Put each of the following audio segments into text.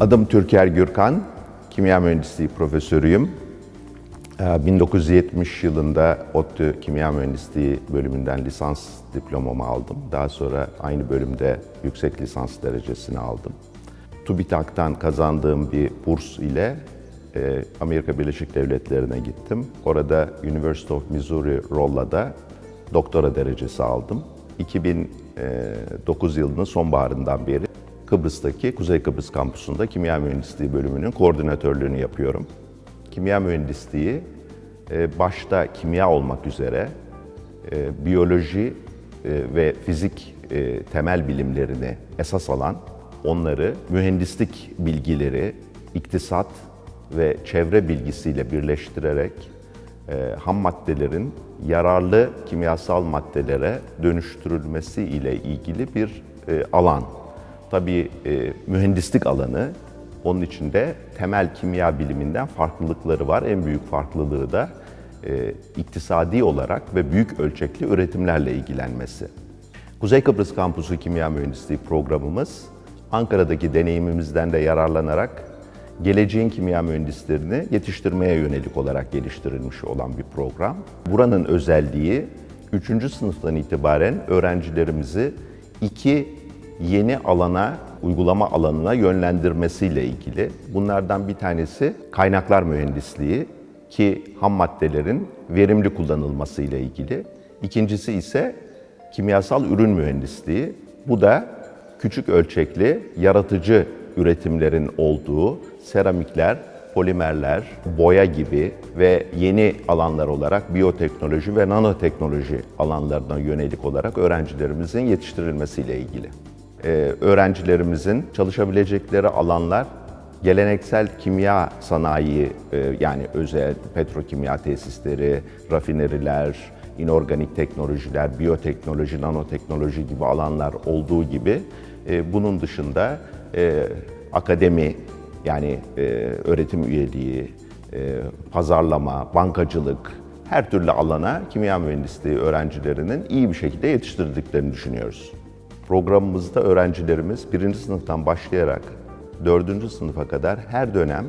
Adım Türker Gürkan, kimya mühendisliği profesörüyüm. Ee, 1970 yılında ODTÜ Kimya Mühendisliği bölümünden lisans diplomamı aldım. Daha sonra aynı bölümde yüksek lisans derecesini aldım. TÜBİTAK'tan kazandığım bir burs ile e, Amerika Birleşik Devletleri'ne gittim. Orada University of Missouri Rolla'da doktora derecesi aldım. 2009 yılının sonbaharından beri Kıbrıs'taki Kuzey Kıbrıs kampusunda kimya mühendisliği bölümünün koordinatörlüğünü yapıyorum. Kimya mühendisliği e, başta kimya olmak üzere e, biyoloji e, ve fizik temel bilimlerini esas alan, onları mühendislik bilgileri, iktisat ve çevre bilgisiyle birleştirerek e, ham maddelerin yararlı kimyasal maddelere dönüştürülmesi ile ilgili bir e, alan. Tabii e, mühendislik alanı, onun içinde temel kimya biliminden farklılıkları var. En büyük farklılığı da e, iktisadi olarak ve büyük ölçekli üretimlerle ilgilenmesi. Kuzey Kıbrıs Kampüsü Kimya Mühendisliği programımız Ankara'daki deneyimimizden de yararlanarak geleceğin kimya mühendislerini yetiştirmeye yönelik olarak geliştirilmiş olan bir program. Buranın özelliği 3. sınıftan itibaren öğrencilerimizi iki yeni alana, uygulama alanına yönlendirmesiyle ilgili. Bunlardan bir tanesi kaynaklar mühendisliği ki ham maddelerin verimli kullanılması ile ilgili. İkincisi ise kimyasal ürün mühendisliği. Bu da küçük ölçekli, yaratıcı üretimlerin olduğu seramikler, polimerler, boya gibi ve yeni alanlar olarak biyoteknoloji ve nanoteknoloji alanlarına yönelik olarak öğrencilerimizin yetiştirilmesiyle ilgili. Ee, öğrencilerimizin çalışabilecekleri alanlar geleneksel kimya sanayi e, yani özel petrokimya tesisleri, rafineriler, inorganik teknolojiler, biyoteknoloji, nanoteknoloji gibi alanlar olduğu gibi e, bunun dışında e, akademi yani e, öğretim üyeliği, e, pazarlama, bankacılık her türlü alana kimya mühendisliği öğrencilerinin iyi bir şekilde yetiştirdiklerini düşünüyoruz. Programımızda öğrencilerimiz birinci sınıftan başlayarak dördüncü sınıfa kadar her dönem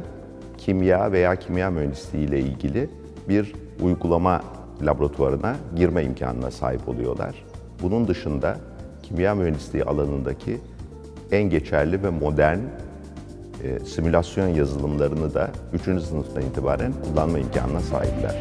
kimya veya kimya mühendisliği ile ilgili bir uygulama laboratuvarına girme imkanına sahip oluyorlar. Bunun dışında kimya mühendisliği alanındaki en geçerli ve modern e, simülasyon yazılımlarını da 3. sınıftan itibaren kullanma imkanına sahipler.